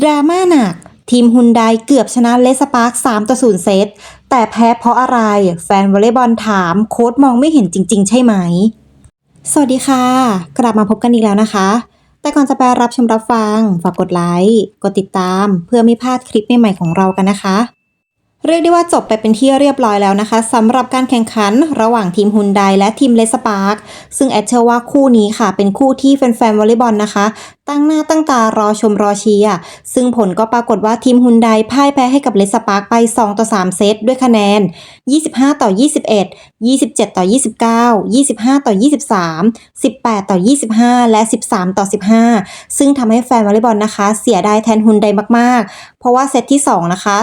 ดราม่าหนัก ทีมฮุนไดเกือบชนะเลสปาร์ค3ต่อ0เซต แต่แพ้เพราะอะไร แฟนวอลเลย์บอลถามโค้ดมองไม่เห็นจริง ๆ ใช่ไหม สวัสดีค่ะ กลับมาพบกันอีกแล้วนะคะ แต่ก่อนจะไปรับชมรับฟัง ฝากกดไลค์ กดติดตาม เพื่อไม่พลาดคลิปใหม่ๆของเรากันนะคะ เรียกได้ว่าจบไปเป็นที่เรียบร้อยแล้วนะคะสำหรับการแข่งขันระหว่างทีมฮุนไดและทีมเลสปาร์คซึ่งแอดเชื่อว่าคู่นี้ค่ะ เป็นคู่ที่แฟนๆวอลเลย์บอลนะคะ ตั้งหน้าตั้งตารอชมรอเชียร์ซึ่งผลก็ปรากฏว่าทีมฮุนไดพ่ายแพ้ให้กับเลสปาร์คไป 2 ต่อ 3 เซตด้วยคะแนน 25 ต่อ 21 27 ต่อ 29 25 ต่อ 23 18 ต่อ 25 และ 13 ต่อ 15 ซึ่งทำให้แฟนวอลเลย์บอลนะคะ เสียดายแทนฮุนไดมากๆ เพราะว่าเซตที่ 2 นะคะ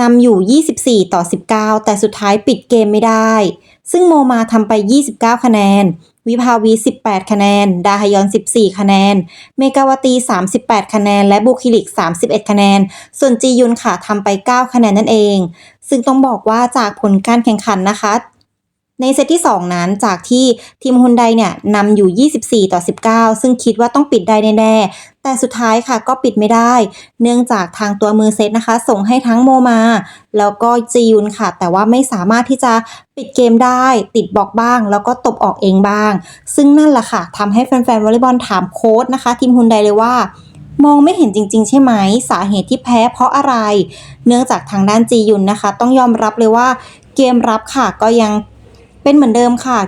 นำอยู่ 24 ต่อ 19 แต่สุดท้ายปิดเกมไม่ได้ ซึ่งโมมาทำไป 29 คะแนน วิภาวี 18 คะแนน ดาฮยอน 14 คะแนน เมกาวตี 38 คะแนน และบุคิลิก 31 คะแนน ส่วนจียุนค่ะทำไป 9 คะแนนนั่นเอง ซึ่งต้องบอกว่าจากผลการแข่งขันนะคะในเซตที่ 2 นั้นจากที่ทีมฮุนไดเนี่ยนำอยู่ 24 ต่อ 19 ซึ่งคิดว่าต้องปิดได้แน่ แต่สุดท้ายค่ะก็ปิดไม่ได้ เนื่องจากทางตัวมือเซตนะคะ ส่งให้ทั้งโมมา แล้วก็จียุนค่ะ แต่ว่าไม่สามารถที่จะปิดเกมได้ ติดบล็อกบ้าง แล้วก็ตบออกเองบ้าง ซึ่งนั่นแหละค่ะทำให้แฟนๆวอลเลย์บอลถามโค้ดนะคะ ทีมฮุนไดเลยว่ามองไม่เห็นจริง ๆ ใช่ไหม สาเหตุที่แพ้เพราะอะไร เนื่องจากทางด้านจียุนนะคะ ต้องยอมรับเลยว่าเกมรับค่ะก็ยังเป็นเหมือนเดิมค่ะ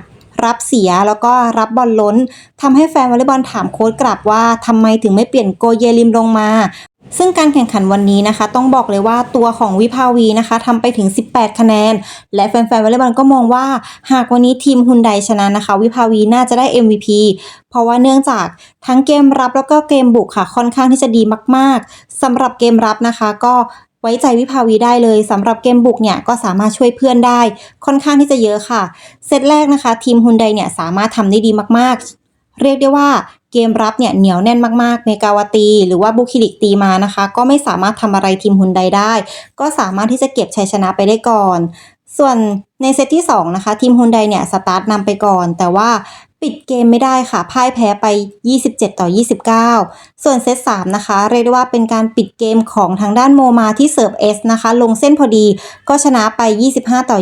รับเสียแล้วก็รับบอลล้นทำให้แฟนวอลเลย์บอลถามโค้ดกลับว่าทำไมถึงไม่เปลี่ยนโกเยลิมลงมาซึ่งการแข่งขันวันนี้นะคะ ต้องบอกเลยว่าตัวของวิภาวีนะคะทำไปถึง 18 คะแนน และแฟนๆวอลเลย์บอลก็มองว่า หากวันนี้ทีมฮุนไดชนะนะคะ วิภาวีน่าจะได้ MVP เพราะว่าเนื่องจากทั้งเกมรับแล้วก็เกมบุกค่ะค่อนข้างที่จะดีมากๆสำหรับเกมรับนะคะ ก็ ไว้ใจวิภาวีได้เลยสำหรับเกมบุกเนี่ยก็สามารถช่วยเพื่อนได้ ค่อนข้างที่จะเยอะค่ะ เซตแรกนะคะ ทีมฮุนไดเนี่ยสามารถทำได้ดีมากๆ เรียกได้ว่าเกมรับเนี่ยเหนียวแน่นมากๆ เมกาวตี หรือว่าบุคิลิกตีมานะคะ ก็ไม่สามารถทำอะไรทีมฮุนไดได้ ก็สามารถที่จะเก็บชัยชนะไปได้ก่อน ส่วนในเซตที่2นะคะทีมฮุนไดเนี่ยสตาร์ทนำไปก่อน แต่ว่า ปิดเกมไม่ได้ค่ะ พ่ายแพ้ไป 27 ต่อ 29 ส่วนเซต3นะคะ เรียกได้ว่าเป็นการปิดเกมของทางด้านโมมาที่เสิร์ฟเอสนะคะ ลงเส้นพอดีก็ชนะไป 25 ต่อ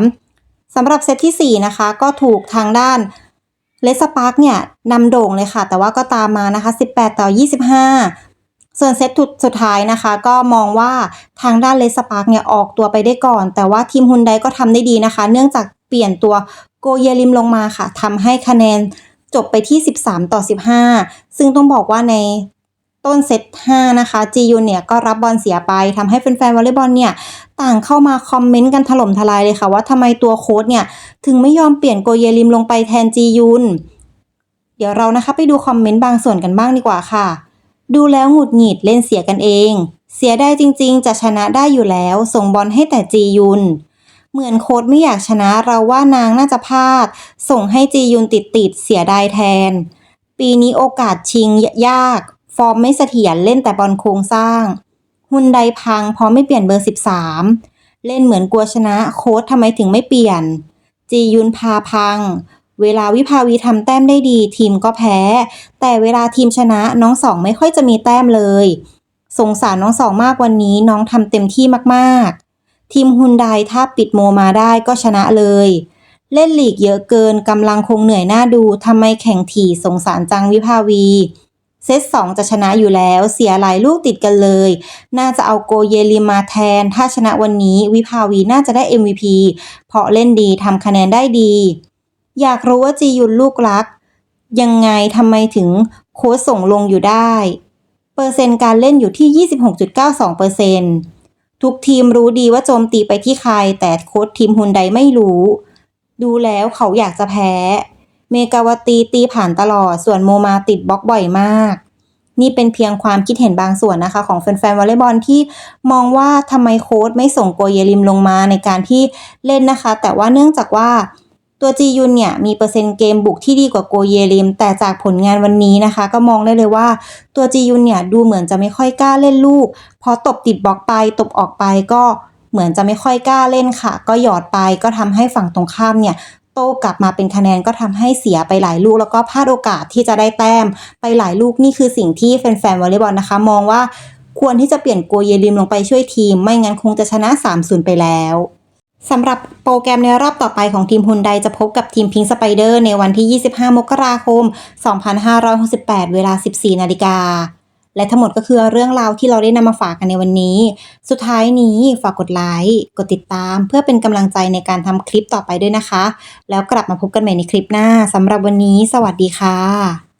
23 สำหรับเซตที่ 4 นะคะ ก็ถูกทางด้านเลสปาร์กเนี่ยนำโด่งเลยค่ะ แต่ว่าก็ตามมานะคะ 18 ต่อ 25ส่วนเซตสุดท้ายนะคะก็มองว่าทางด้านเลสปาร์กเนี่ยออกตัวไปได้ก่อน แต่ว่าทีมฮุนไดก็ทำได้ดีนะคะ เนื่องจากเปลี่ยนตัว โกเยลิมลงมาค่ะทำให้คะแนนจบไปที่ 13 ต่อ 15 ซึ่งต้องบอกว่าในต้นเซต5นะคะจียุนเนี่ยก็รับบอลเสียไปทำให้แฟนๆวอลเลย์บอลเนี่ยต่างเข้ามาคอมเมนต์กันถล่มทลายเลยค่ะ ว่าทำไมตัวโค้ดเนี่ยถึงไม่ยอมเปลี่ยนโกเยลิมลงไปแทนจียุนเดี๋ยวเรานะคะไปดูคอมเมนต์บางส่วนกันบ้างดีกว่าค่ะ ดูแล้วหงุดหงิดเล่นเสียกันเอง เสียได้จริงๆ จะชนะได้อยู่แล้ว ส่งบอลให้แต่จียุน เหมือนโค้ดไม่อยากชนะเราว่านางน่าจะพลาด ส่งให้จียุนติดติดเสียดายแทน ปีนี้โอกาสชิงยาก ฟอร์มไม่เสถียรเล่นแต่บอลโครงสร้างฮุนไดพังพราะไม่เปลี่ยนเบอร์ 13 เล่นเหมือนกลัวชนะโค้ดทำไมถึงไม่เปลี่ยน จียุนพาพัง เวลาวิภาวีทำแต้มได้ดี ทีมก็แพ้ แต่เวลาทีมชนะน้องสองไม่ค่อยจะมีแต้มเลย สงสารน้องสองมากวันนี้น้องทำเต็มที่มากๆ ทีมฮุนไดถ้าปิดโมมาได้ก็ชนะเลย เล่นลีกเยอะเกินกำลังคงเหนื่อยหน้าดูทำไมแข่งถี่สงสารจังวิภาวี เซตสองจะชนะอยู่แล้วเสียหลายลูกติดกันเลย น่าจะเอาโกเยลิมาแทน ถ้าชนะวันนี้วิภาวีน่าจะได้ MVP เพราะเล่นดีทำคะแนนได้ดี อยากรู้ว่าจียุนลูกรัก ยังไงทำไมถึงโค้ชส่งลงอยู่ได้ เปอร์เซ็นต์การเล่นอยู่ที่ 26.92%เปอร์เซ็นต์ ทุกทีมรู้ดีว่าโจมตีไปที่ใคร แต่โค้ชทีมฮุนไดไม่รู้ ดูแล้วเขาอยากจะแพ้ เมกาวตีตีผ่านตลอด ส่วนโมมาติดบล็อกบ่อยมาก นี่เป็นเพียงความคิดเห็นบางส่วนนะคะ ของแฟนๆวอลเลย์บอลที่มองว่าทำไมโค้ชไม่ส่งโกเยลิมลงมาในการที่เล่นนะคะ แต่ว่าเนื่องจากว่า ตัวจียุนเนี่ยมีเปอร์เซ็นต์เกมบุกที่ดีกว่าโกเยลิม แต่จากผลงานวันนี้นะคะ ก็มองได้เลยว่าตัวจียุนเนี่ยดูเหมือนจะไม่ค่อยกล้าเล่นลูกพอตบติดบล็อกไปตบออกไปก็เหมือนจะไม่ค่อยกล้าเล่นค่ะ ก็หยอดไปก็ทำให้ฝั่งตรงข้ามเนี่ยโต้กลับมาเป็นคะแนนก็ทำให้เสียไปหลายลูก แล้วก็พลาดโอกาสที่จะได้แต้ม ไปหลายลูกนี่คือสิ่งที่แฟนๆวอลเลย์บอลนะคะ มองว่าควรที่จะเปลี่ยนโกเยลิมลงไปช่วยทีม ไม่งั้นคงจะชนะ 3-0 ไปแล้ว สำหรับโปรแกรมในรอบต่อไปของทีมฮุนไดจะพบกับทีมพิงสไปเดอร์ในวันที่ 25 มกราคม 2568 เวลา 14 นาฬิกา และทั้งหมดก็คือเรื่องราวที่เราได้นำมาฝากกันในวันนี้ สุดท้ายนี้ฝากกดไลค์ กดติดตาม เพื่อเป็นกำลังใจในการทำคลิปต่อไปด้วยนะคะ แล้วกลับมาพบกันใหม่ในคลิปหน้าสำหรับวันนี้ สวัสดีค่ะ